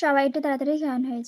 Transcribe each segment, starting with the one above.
সবাই একটু তাড়াতাড়ি জয়েন হয়ে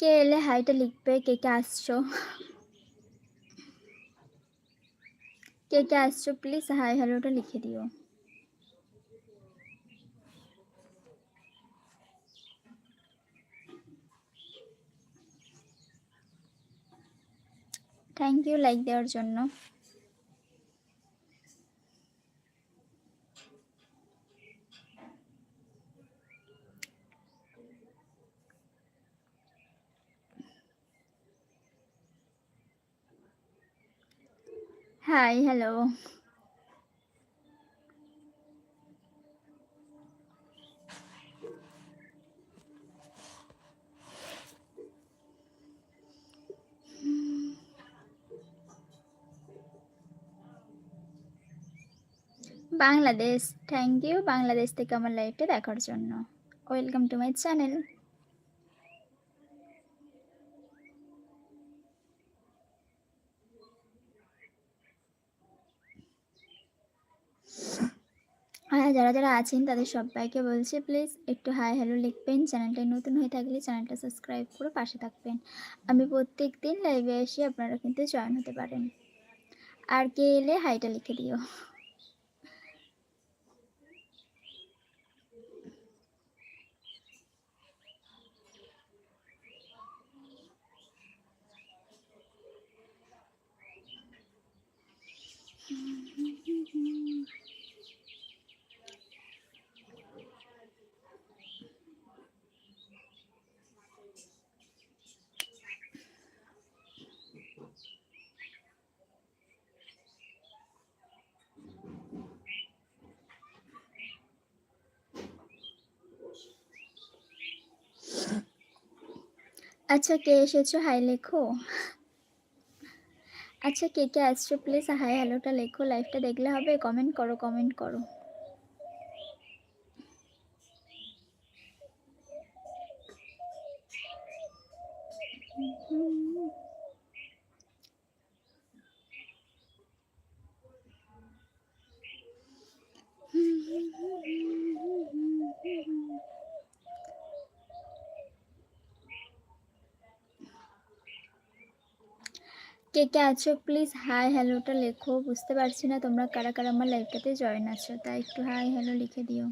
কে এলে হাইটা লিখবে? কে কে আসছো? কে কে আসছো প্লিজ হাই হ্যালোটা লিখে দিও। থ্যাংক ইউ লাইক দেওয়ার জন্য। Hi hello Bangladesh thank you Bangladesh থেকে আমার লাইভটা দেখার জন্য। ওয়েলকাম টু মাই চ্যানেল হ্যাঁ যারা যারা আছেন, তাদের সবাইকে বলছি প্লিজ একটু হাই হ্যালো লিখবেন। চ্যানেলটায় নতুন হয়ে থাকলে চ্যানেলটা সাবস্ক্রাইব করে পাশে থাকবেন। আমি প্রত্যেক দিন লাইভে এসে আপনারা কিন্তু জয়েন হতে পারেন। আর কে এলে হাইটা লিখে দিও। আচ্ছা কে এসেছ হাই লেখো আচ্ছা কে কে আসছো প্লিজ হাই হ্যালোটা লেখো লাইভটা দেখলে হবে কমেন্ট করো কমেন্ট করো কে কে আছো? প্লিজ হাই হ্যালোটা লেখো। বুঝতে পারছি না তোমরা কারা কারা আমার লাইভটাতে জয়েন আছো, তাই একটু হাই হ্যালো লিখে দিও।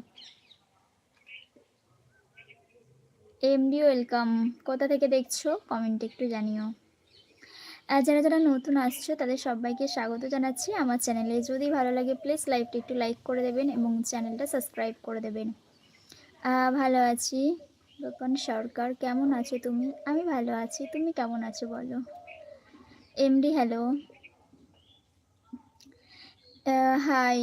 এমডি ওয়েলকাম কোথা থেকে দেখছ? কমেন্টে একটু জানিও। আর যারা যারা নতুন আসছো, তাদের সবাইকে স্বাগত জানাচ্ছি আমার চ্যানেলে যদি ভালো লাগে প্লিজ লাইভটা একটু লাইক করে দেবেন এবং চ্যানেলটা সাবস্ক্রাইব করে দেবেন। ভালো আছি। দোকান সরকার, কেমন আছো তুমি? আমি ভালো আছি। তুমি কেমন আছো বলো? এমডি হ্যালো হাই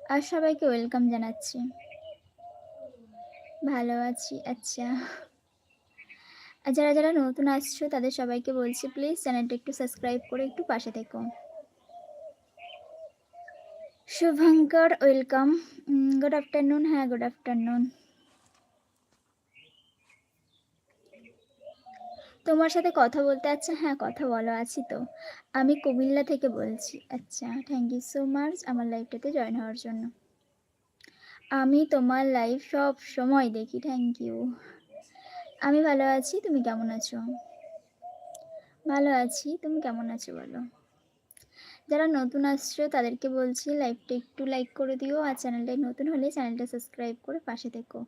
আর সবাইকে ওয়েলকাম জানাচ্ছি। ভালো আছি আচ্ছা। আর যারা যারা নতুন আসছো, তাদের সবাইকে বলছি প্লিজ চ্যানেলটা একটু সাবস্ক্রাইব করে একটু পাশে থেকো। শুভঙ্কর ওয়েলকাম গুড আফটারনুন হ্যাঁ গুড আফটারনুন তোমার সাথে কথা বলতে আচ্ছা হ্যাঁ কথা বলো আছি তো। আমি কুমিল্লা থেকে বলছি। আচ্ছা থ্যাংক ইউ সো মাচ আমার লাইফটাতে জয়েন হওয়ার জন্য। আমি তোমার লাইফ সব সময় দেখি থ্যাংক ইউ আমি ভালো আছি, তুমি কেমন আছো? ভালো আছি, তুমি কেমন আছো বলো? যারা নতুন আসছো তাদেরকে বলছি লাইভটা একটু লাইক করে দিও আর চ্যানেলটাই নতুন হলে চ্যানেলটা সাবস্ক্রাইব করে পাশে থেকো।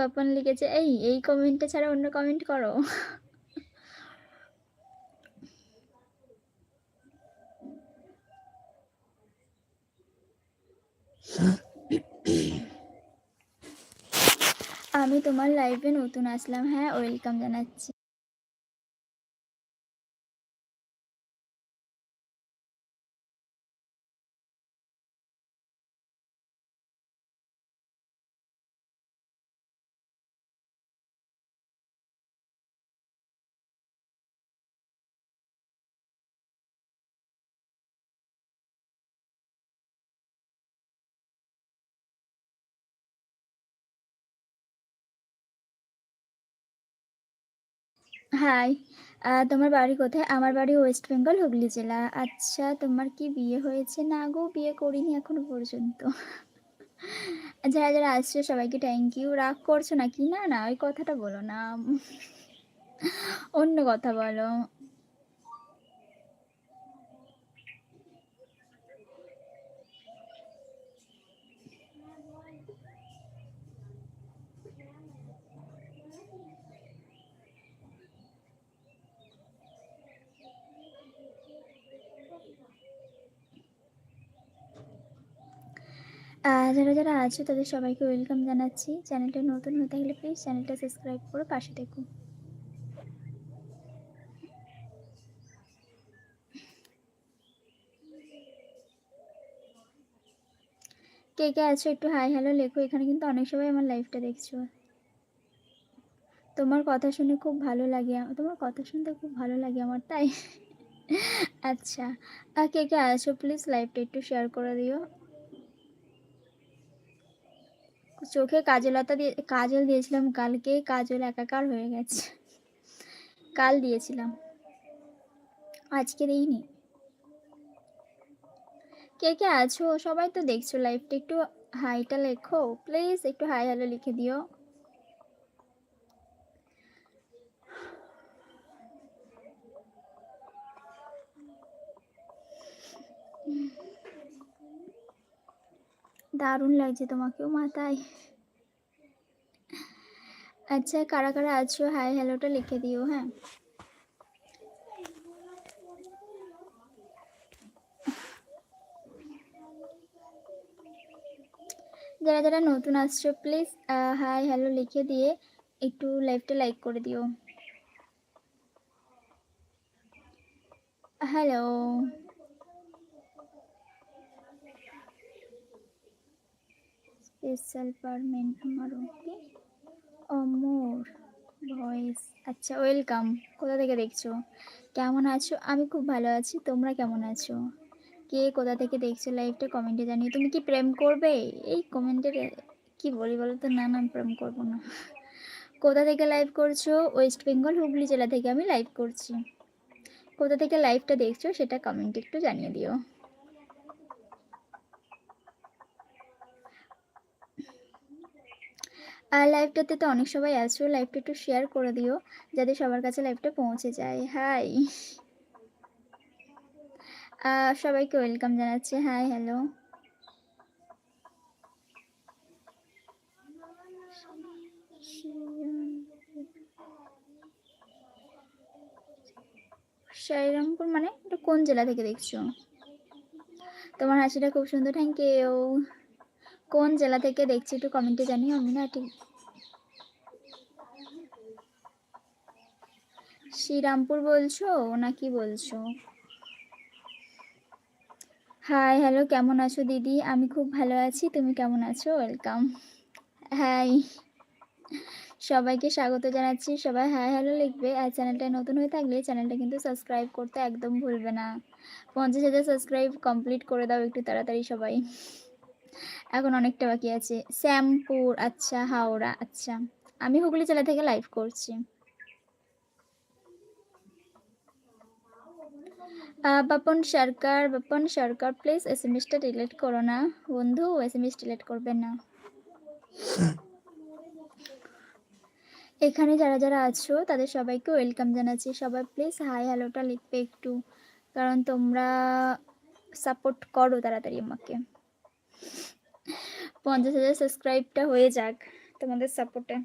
পাপন লিখেছে, এই এই কমেন্টটা ছাড়া অন্য কমেন্ট করো। আমি তোমার লাইভে নতুন আসলাম। হ্যাঁ ওয়েলকাম জানাচ্ছি। হাই তোমার বাড়ি কোথায়? আমার বাড়ি ওয়েস্ট বেঙ্গল হুগলি জেলা। আচ্ছা তোমার কি বিয়ে হয়েছে? না গো, বিয়ে করিনি এখনও পর্যন্ত। যারা যারা আসছে, সবাইকে থ্যাংক ইউ রাগ করছ না কি না না, ওই কথাটা বলো না। অন্য কথা বলো। যারা যারা আছো, তাদের সবাইকে ওয়েলকাম জানাচ্ছি। চ্যানেলটা নতুন হয়ে থাকলে প্লিজ চ্যানেলটা সাবস্ক্রাইব করে পাশে দেখুন কে কে আছো? একটু হাই হ্যালো লেখো। এখানে কিন্তু অনেক সবাই আমার লাইফটা দেখছ। তোমার কথা শুনে খুব ভালো লাগে। তোমার কথা শুনতে খুব ভালো লাগে আমার, তাই? আচ্ছা। কে কে আছো? প্লিজ লাইভটা একটু শেয়ার করে দিও। চোখে কাজলতা দিয়ে, কাজল দিয়েছিলাম কালকে, কাজল একাকার হয়ে গেছে। কাল দিয়েছিলাম। আজকে দিইনি কে কে আছো? সবাই তো দেখছ লাইভটা একটু হাইটা লেখো প্লিজ একটু হাই হ্যালো লিখে দিও। দারুণ লাগছে তোমাকেও মাথায়। আচ্ছা কারা কারা আছো? হাই হ্যালোটা লিখে দিও হ্যাঁ। যারা যারা নতুন আসছো প্লিজ হাই হ্যালো লিখে দিয়ে একটু লাইভটা লাইক করে দিও। হ্যালো স্পেশাল পারমেন্ট আমার ওকে অমর ভয়েস। আচ্ছা ওয়েলকাম। কোথা থেকে দেখছ? কেমন আছো? আমি খুব ভালো আছি। তোমরা কেমন আছো? কে কোথা থেকে দেখছ লাইভটা কমেন্টে জানিয়ে তুমি কি প্রেম করবে? এই কমেন্টের কি বলি বলো তো না না প্রেম করব না। কোথা থেকে লাইভ করছ? ওয়েস্ট বেঙ্গল, হুগলি জেলা থেকে আমি লাইভ করছি। কোথা থেকে লাইভটা দেখছ সেটা কমেন্টে একটু জানিয়ে দিও। আর লাইভটাতে তো অনেক সবাই আছো লাইভটা একটু শেয়ার করে দিও, যাতে সবার কাছে লাইভটা পৌঁছে যায়। হাই সবাইকে ওয়েলকাম জানাচ্ছি। হাই হ্যালো সাইরামপুর মানে এটা কোন জেলা থেকে দেখছ? তোমার হাসিটা খুব সুন্দর। থ্যাংক ইউ কোন জেলা থেকে দেখছি একটু কমেন্টে জানিও আমি না ঠিক শ্রীরামপুর বলছো? না কি বলছো? হাই হ্যালো কেমন আছো দিদি? আমি খুব ভালো আছি, তুমি কেমন আছো? ওয়েলকাম হাই সবাইকে স্বাগত জানাচ্ছি, সবাই হাই হ্যালো লিখবে। আর চ্যানেলটা নতুন হয়ে থাকলে চ্যানেলটা কিন্তু সাবস্ক্রাইব করতে একদম ভুলবে না। পঞ্চাশ হাজার সাবস্ক্রাইব কমপ্লিট করে দাও একটু তাড়াতাড়ি সবাই। এখন অনেকটা বাকি আছে শ্যামপুর আচ্ছা হাওড়া আচ্ছা আমি হুগলি জেলা থেকে লাইভ করছি Bapan Sarkar Bapan Sarkar please S M এসটা delete করো না বন্ধু এস এম এস ডিলেট করবেন না এখানে যারা, যারা আছো তাদের সবাইকে ওয়েলকাম জানাচ্ছি। সবাই প্লিজ হাই হ্যালোটা লিখবে একটু। কারণ তোমরা সাপোর্ট করো তাড়াতাড়ি আমাকে। ৫০,০০০ সাবস্ক্রাইবটা হয়ে যাক তোমাদের সাপোর্টে।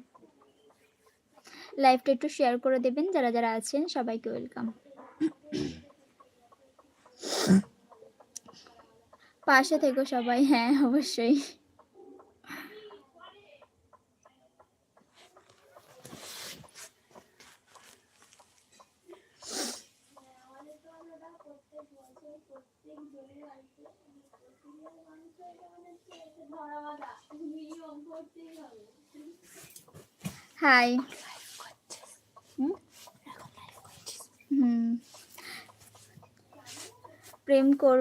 লাইভটা একটু শেয়ার করে দেবেন যারা, যারা আছেন সবাইকে ওয়েলকাম। পাশে থেকো সবাই হ্যাঁ, অবশ্যই। হাই। হুম? প্রেম কর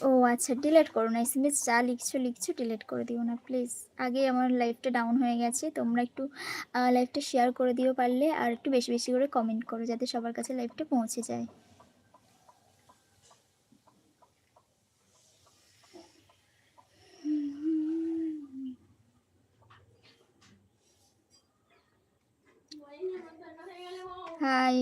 ও আচ্ছা ডিলেট করো না। এসএমএস যা লিখছো, লিখছো ডিলেট করে দিও না প্লিজ। আগে আমার লাইভটা ডাউন হয়ে গেছে। তোমরা একটু আ লাইভটা শেয়ার করে দিও পারলে আর একটু বেশি, বেশি করে কমেন্ট করো যাতে সবার কাছে লাইভটা পৌঁছে যায়। হাই।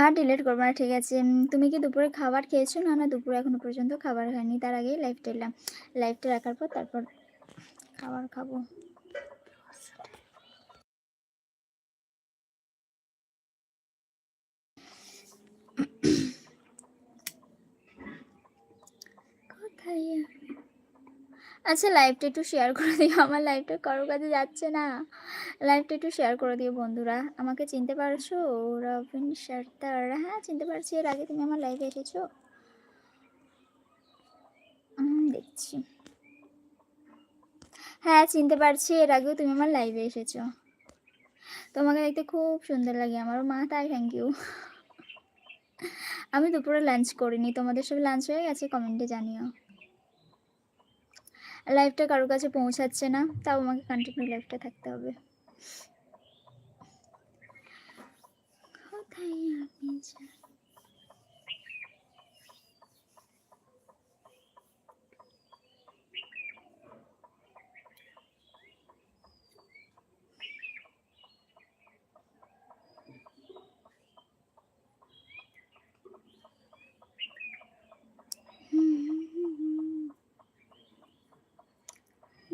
আর ডিলেট করব না ঠিক আছে। তুমি কি দুপুরে খাবার খেয়েছো? না, না দুপুরে এখনও পর্যন্ত খাবার খাইনি। তার আগেই লাইভটা এলাম। লাইভটা রাখার পর তারপর খাবার খাব। কোথায় আচ্ছা লাইভটা একটু শেয়ার করে দিও। আমার লাইভটা কারও কাছে যাচ্ছে না। লাইভটা একটু শেয়ার করে দিও বন্ধুরা। আমাকে চিনতে পারছ? রবিন সর্দার হ্যাঁ, চিনতে পারছি। এর আগে তুমি আমার লাইভে এসেছ? দেখছি। হ্যাঁ, চিনতে পারছি। এর আগেও তুমি আমার লাইভে এসেছ। তোমাকে দেখতে খুব সুন্দর লাগে আমারও মা তাই থ্যাংক ইউ। আমি দুপুরে লাঞ্চ করিনি। তোমাদের সব লাঞ্চ হয়ে গেছে? কমেন্টে জানিও। লাইভটা কারোর কাছে পৌঁছাচ্ছে না। তাও আমাকে কন্টিনিউ লাইফটা থাকতে হবে। কোথায় আমি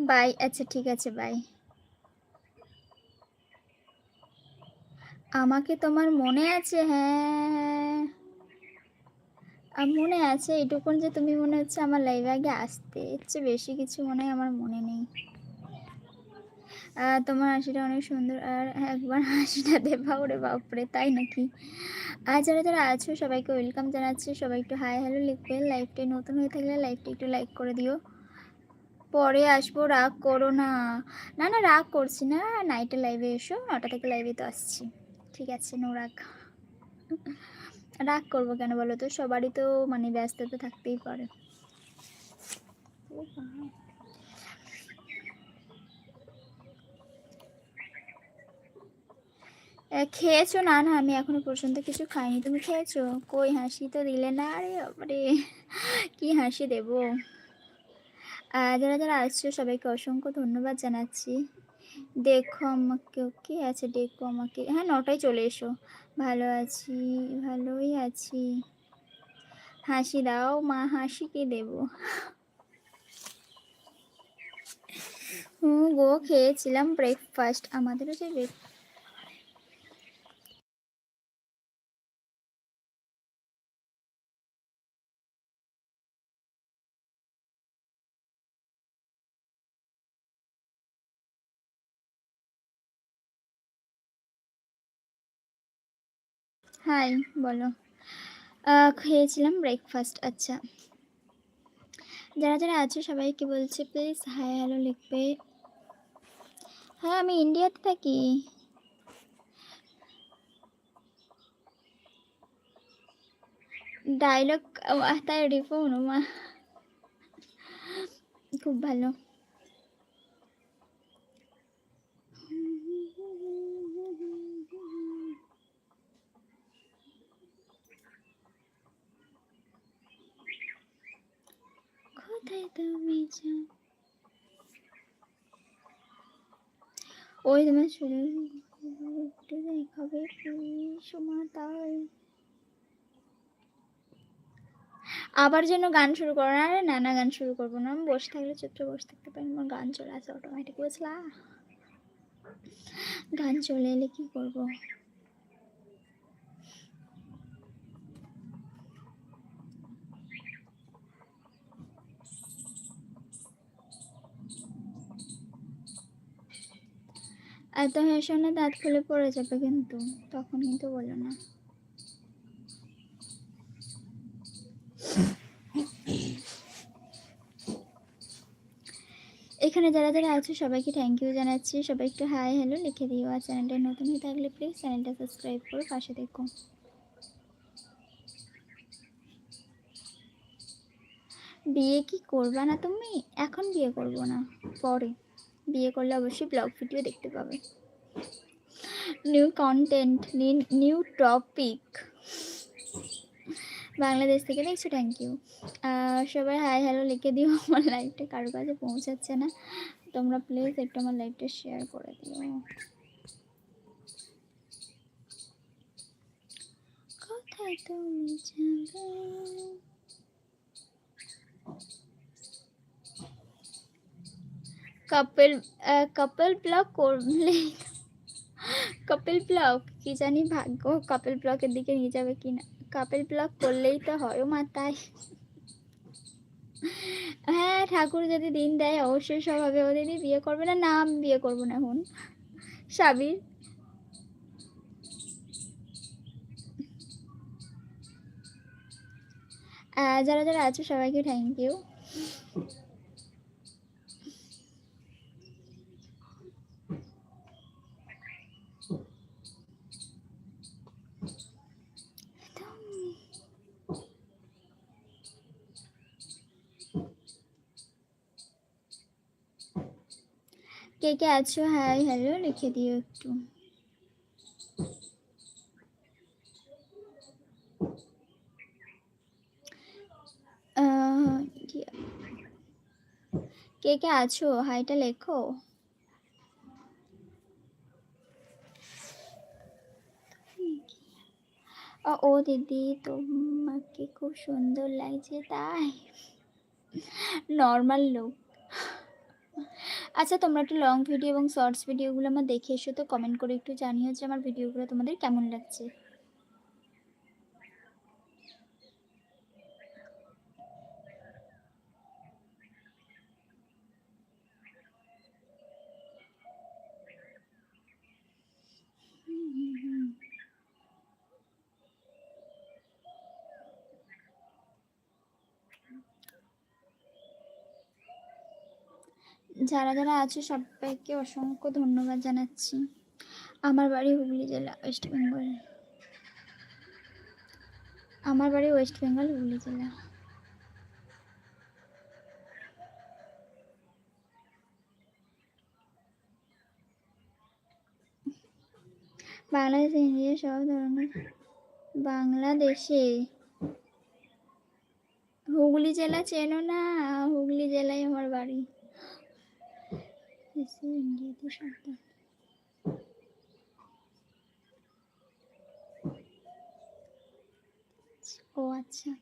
বাই। আচ্ছা ঠিক আছে বাই। আমাকে তোমার মনে আছে? হ্যাঁ। মনে আছে এটুকুন যে তুমি মনে হচ্ছে আমার লাইভে আগে আসতে। চেয়ে বেশি কিছু মনে হয় আমার মনে নেই। তোমার হাসিটা অনেক সুন্দর। আর একবার হাসিটা দেবা ওরে বাপরে! তাই নাকি? আর যারা, যারা আছো সবাইকে ওয়েলকাম জানাচ্ছি। সবাই একটু হাই হ্যালো লিখবে। লাইভটায় নতুন হয়ে থাকলে লাইভটা একটু লাইক করে দিও। পরে আসব রাগ করো না। না, না রাগ করছি না। নাইটে লাইভে এসো। নটা থেকে লাইভে তো আসছি। ঠিক আছে নো রাগ। রাগ করব কেন বলো তো? সবারই তো মানে ব্যস্ততা থাকতেই পারে। খেয়েছো? না, না আমি এখনও পর্যন্ত কিছু খাইনি। তুমি খেয়েছো? কই হাসি তো দিলে না। আরে বাবারে! কি হাসি দেব? যারা, যারা আসছো সবাইকে অসংখ্য ধন্যবাদ জানাচ্ছি। দেখো আমাকে ওকে আচ্ছা দেখো আমাকে। হ্যাঁ নটায় চলে এসো। ভালো আছি, ভালোই আছি। হাসি দাও মা হাসি কি দেব? হুম গো খেয়েছিলাম ব্রেকফাস্ট। আমাদেরও যে ব্রেক হাই বলো। খেয়েছিলাম ব্রেকফাস্ট আচ্ছা। যারা যারা আছো সবাইকে বলছে প্লিজ হাই হ্যালো লিখবে। হ্যাঁ আমি ইন্ডিয়াতে থাকি। ডায়লগ তাই রিফোন খুব ভালো। ওই তোমার শরীর সময় আবার যেন গান শুরু করো। না আরে না না, গান শুরু করব না। আমি বসে থাকলে চুপচাপ বসে থাকতে পারি। আমার গান চলে আসে অটোমেটিক বুঝলা? গান চলে এলে কি করব? এত হেসো না দাঁত খুলে পড়ে যাবে কিন্তু। তখন কিন্তু বলো না। এখানে যারা যারা আছো, সবাইকে থ্যাংক ইউ জানাচ্ছি। সবাই একটু হাই হ্যালো লিখে দিও। আর চ্যানেলটা নতুন হয়ে থাকলে প্লিজ চ্যানেলটা সাবস্ক্রাইব করে, পাশে দেখো বিয়ে কি করবা না তুমি? এখন বিয়ে করব না, পরে। বিয়ে করলে অবশ্যই ব্লগ ভিডিও দেখতে পাবে। New content new topic Bangladesh থেকে দেখছ থ্যাংক ইউ সবাই হাই হ্যালো লিখে দিও, আমার লাইভটা কারোর কাছে পৌঁছাচ্ছে না। তোমরা প্লিজ একটু আমার লাইভটা শেয়ার করে দিও। কোথায় তুমি যাবে কাপল কাপল ব্লগ করলে কাপল ব্লগ কি জানি ভাগ্য কাপল ব্লগের দিকে নিয়ে যাবে কি না কাপল ব্লগ করলেই তো হয় ও মাতায় হ্যাঁ ঠাকুর যদি দিন দেয়, অবশ্যই সব হবে। ও দিদি বিয়ে করবে না না, আমি বিয়ে করব না এখন। সাবির যারা যারা আছো, সবাইকে থ্যাংক ইউ কে কে আছো? হাই হ্যালো লিখে দিও একটু। কে? কে আছো? হাইটা লেখো। ও দিদি, তোমাকে খুব সুন্দর লাগছে, তাই? নর্মাল লোক আচ্ছা তোমরা একটু লং ভিডিও এবং শর্টস ভিডিওগুলো আমার দেখে এসো তো কমেন্ট করে একটু জানিও যে আমার ভিডিওগুলো তোমাদের কেমন লাগছে। যারা যারা আছে, সবাইকে অসংখ্য ধন্যবাদ জানাচ্ছি। আমার বাড়ি হুগলি জেলা, ওয়েস্ট বেঙ্গল। আমার বাড়ি ওয়েস্ট বেঙ্গল, হুগলি জেলা। বাংলাদেশে ইন্ডিয়া সব ধরনের বাংলাদেশে। হুগলি জেলা চেনো না, হুগলি জেলায় আমার বাড়ি। এসে ইন্ডিয়াতে সাবধান ও আচ্ছা।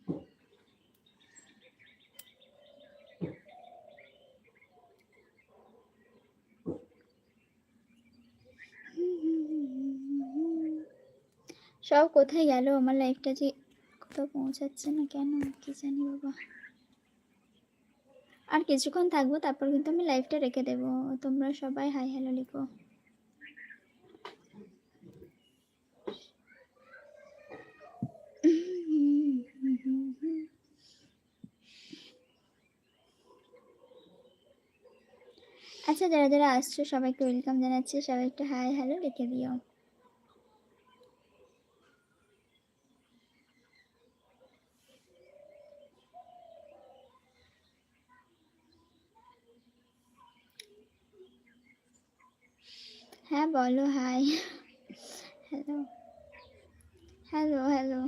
সব কোথায় গেল? আমার লাইফটা যে কোথাও পৌঁছাচ্ছে না কেন? কি জানি বাবা। আর কিছুক্ষণ থাকব, তারপর কিন্তু আমি লাইভটা রেখে দেব। তোমরা সবাই হাই হ্যালো লিখো। আচ্ছা যারা যারা আসছো, সবাইকে ওয়েলকাম জানাচ্ছি। সবাই একটু হাই হ্যালো লিখে দিও। হ্যাঁ বলো হাই হ্যালো হ্যালো হ্যালো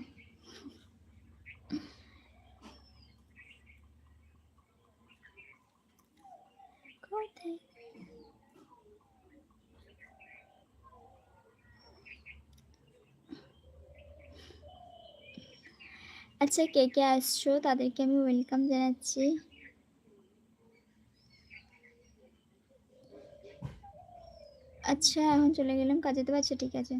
কোথায় আচ্ছা কে কে আসছো? তাদেরকে আমি ওয়েলকাম জানাচ্ছি। আচ্ছা এখন চলে গেলাম কাজে। তো আচ্ছা ঠিক আছে।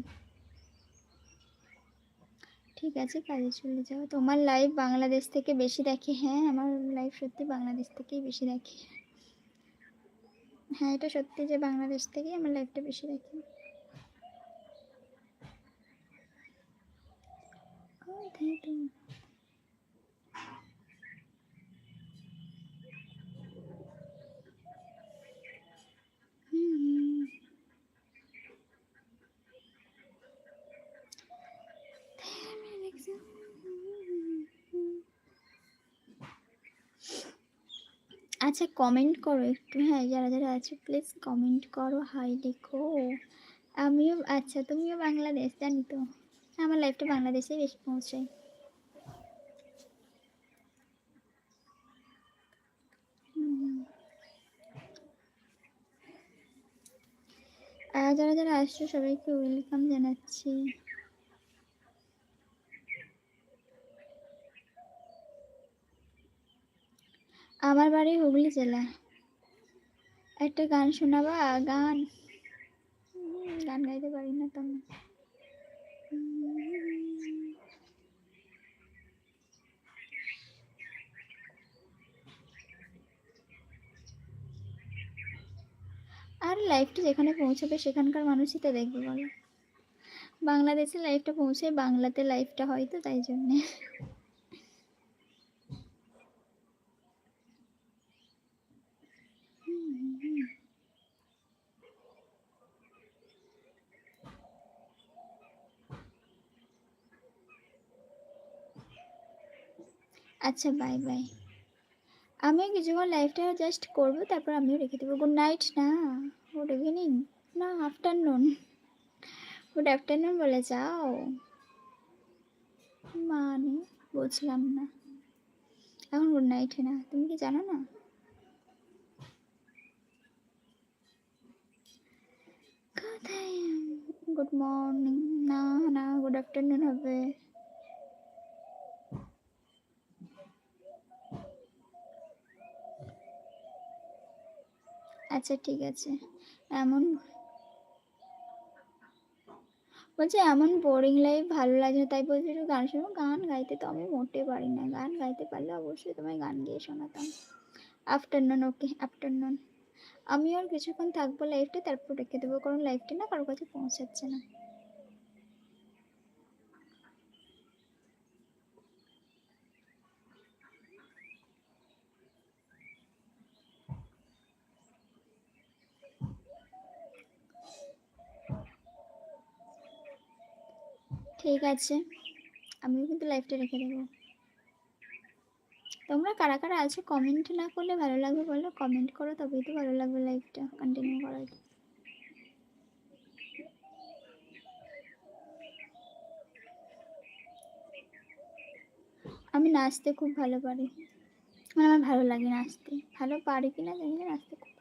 ঠিক আছে, কাজে চলে যাও। তোমার লাইভ বাংলাদেশ থেকে বেশি দেখে হ্যাঁ? আমার লাইভ সত্যি বাংলাদেশ থেকেই বেশি দেখে। হ্যাঁ এটা সত্যি যে বাংলাদেশ থেকেই আমার লাইভটা বেশি দেখে। কোথায় তুমি হুম আচ্ছা কমেন্ট করো একটু। হ্যাঁ যারা যারা আছে প্লিজ কমেন্ট করো। হাই লেখো। আমিও আচ্ছা তুমিও বাংলাদেশ, জানি তো। আমার লাইফটা বাংলাদেশে বেশি পৌঁছায়। যারা যারা আসছো, সবাইকে ওয়েলকাম জানাচ্ছি। আমার বাড়ি হুগলি জেলা একটা গান শোনাবা? গান। গান গাইতে পারি না তো। আর লাইফটা যেখানে পৌঁছাবে, সেখানকার মানুষই তো দেখবে বলো। বাংলাদেশে লাইফটা পৌঁছে বাংলাতে লাইফটা হয়তো তাই জন্যে। আচ্ছা বাই বাই আমিও কিছুক্ষণ লাইফটা জাস্ট করব, তারপর আমিও রেখে দেবো। গুড নাইট না। গুড ইভিনিং না আফটারনুন গুড আফটারনুন বলে যাও। মানে বুঝলাম না। এখন গুড নাইটে না। তুমি কি জানো না? কোথায়? গুড মর্নিং না না গুড আফটারনুন হবে। আচ্ছা ঠিক আছে। এমন বলছে, এমন বোরিং লাইফ ভালো লাগে না, তাই বলছি একটু গান শোনো। গান গাইতে তো আমি মোটে পারি না। গান গাইতে পারলে অবশ্যই তোমায় গান গিয়ে শোনাতাম। আফটারনুন ওকে আফটারনুন আমি আর কিছুক্ষণ থাকব লাইফটা তারপর রেখে দেবো, কারণ লাইফটা না কারোর কাছে পৌঁছাচ্ছে না। ঠিক আছে। আমিও কিন্তু লাইফটা রেখে দেবো। তোমরা কারা কারা আছো কমেন্ট না করলে ভালো লাগবে বলো। কমেন্ট করো তবেই তো ভালো লাগবে লাইফটা কন্টিনিউ করার আমি নাচতে খুব ভালো পারি। মানে আমার ভালো লাগে নাচতে। ভালো পারি কি না জানি না, নাচতে খুব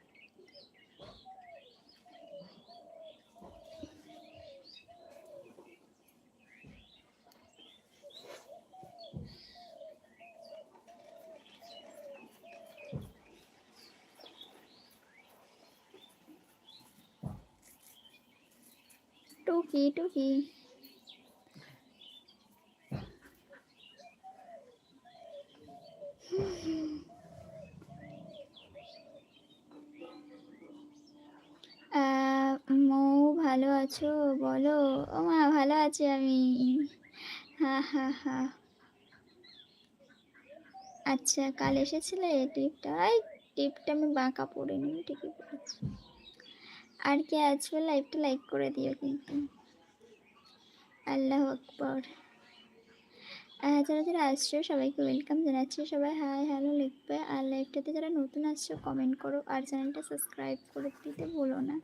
টুকি টুকি মৌ, ভালো আছো? বলো। ও মা, ভালো আছি আমি। হা হা হা। আচ্ছা কাল এসেছিলে টিপটা টিপটা আমি বাঁকা পড়িনি ঠিকই পড়েছি। আর কে আছো? লাইভটা লাইক করে দিও কিন্তু। আল্লাহ আকবর। যারা যারা আসছো, সবাইকে ওয়েলকাম জানাচ্ছি। সবাই হাই হ্যালো লিখবে। আর লাইভটাতে যারা নতুন আসছো কমেন্ট করো। আর চ্যানেলটা সাবস্ক্রাইব করে দিতে ভুলো না।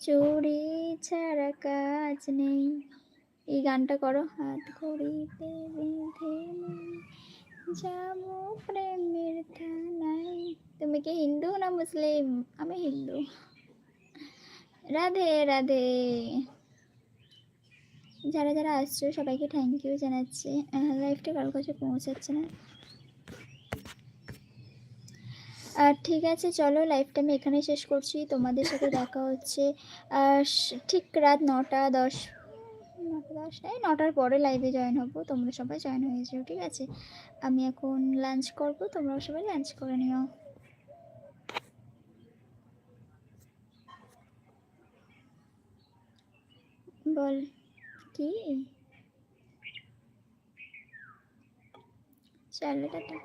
চুরি ছাড়া কাজ নেই। এই গানটা করো। হাত ঘড়িতে বেঁধে যাব প্রেমের থানায়। তুমি কি হিন্দু না মুসলিম? আমি হিন্দু। রাধে রাধে। যারা যারা আসছো, সবাইকে থ্যাংক ইউ জানাচ্ছি। লাইফটা কারোর কাছে পৌঁছাচ্ছে না। আর ঠিক আছে, চলো লাইফটা আমি এখানেই শেষ করছি। তোমাদের সাথে দেখা হচ্ছে ঠিক রাত নটা দশ নটা দশ এই নটার পরে লাইভে জয়েন হব, তোমরা সবাই জয়েন হয়ে যেও, ঠিক আছে? আমি এখন লাঞ্চ করব, তোমরাও সবাই লাঞ্চ করে নিও। বল, কি? চলো, টাটা।